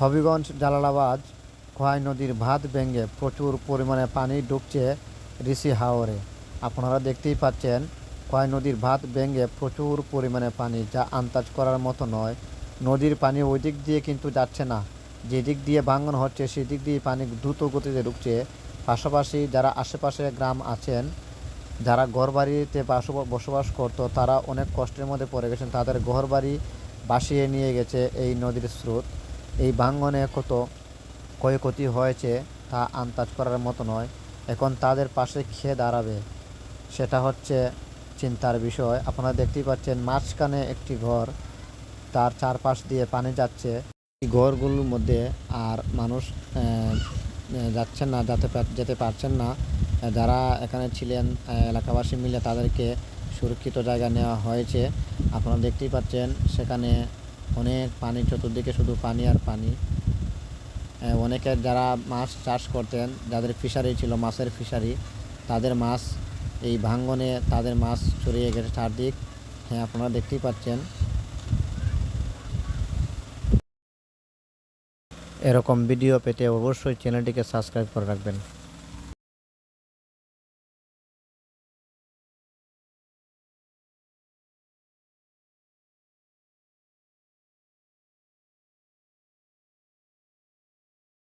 হবিগঞ্জ, জালালাবাদ, খোয়াই নদীর ভাত ভেঙে প্রচুর পরিমাণে পানি ঢুকছে ঋষি হাওরে। আপনারা দেখতেই পাচ্ছেন, খোয়াই নদীর ভাত ভেঙে প্রচুর পরিমাণে পানি, যা আন্দাজ করার মতো নয়। নদীর পানি ওই দিক দিয়ে কিন্তু যাচ্ছে না। যেদিক দিয়ে ভাঙন হচ্ছে সেদিক দিয়ে পানি দ্রুত গতিতে ঢুকছে। পাশাপাশি যারা আশেপাশে গ্রাম আছেন, যারা ঘরবাড়িতে বাস- বসবাস করতো, তারা অনেক কষ্টের মধ্যে পড়ে গেছেন। তাদের ঘরবাড়ি ভাসিয়ে নিয়ে গেছে এই নদীর স্রোত। এই ভাঙ্গনে কত ক্ষয়ক্ষতি হয়েছে তা আন্দাজ করার মতো নয়। এখন তাদের পাশে খেয়ে দাঁড়াবে। সেটা হচ্ছে চিন্তার বিষয়। আপনারা দেখতেই পাচ্ছেন মাঝখানে একটি ঘর। তার চারপাশ দিয়ে পানি যাচ্ছে। এই ঘরগুলোর মধ্যে আর মানুষ যাচ্ছেন না, যাতে যেতে পারছেন না। যারা এখানে ছিলেন এলাকাবাসী মিলে তাদেরকে সুরক্ষিত জায়গা নেওয়া হয়েছে। আপনারা দেখতেই পাচ্ছেন সেখানে অনেক পানি চতুর্দিকে শুধু পানি আর পানি। আহ, অনেকে যারা মাছ চাষ করতেন যাদের ফিশারি ছিল মাছের ফিশারি তাদের মাছ এই ভাঙ্গনে তাদের মাছ ছড়িয়ে গেছে চারদিক। হ্যাঁ আপনারা দেখতেই পাচ্ছেন। এরকম ভিডিও পেতে অবশ্যই চ্যানেলটিকে সাবস্ক্রাইব করে রাখবেন।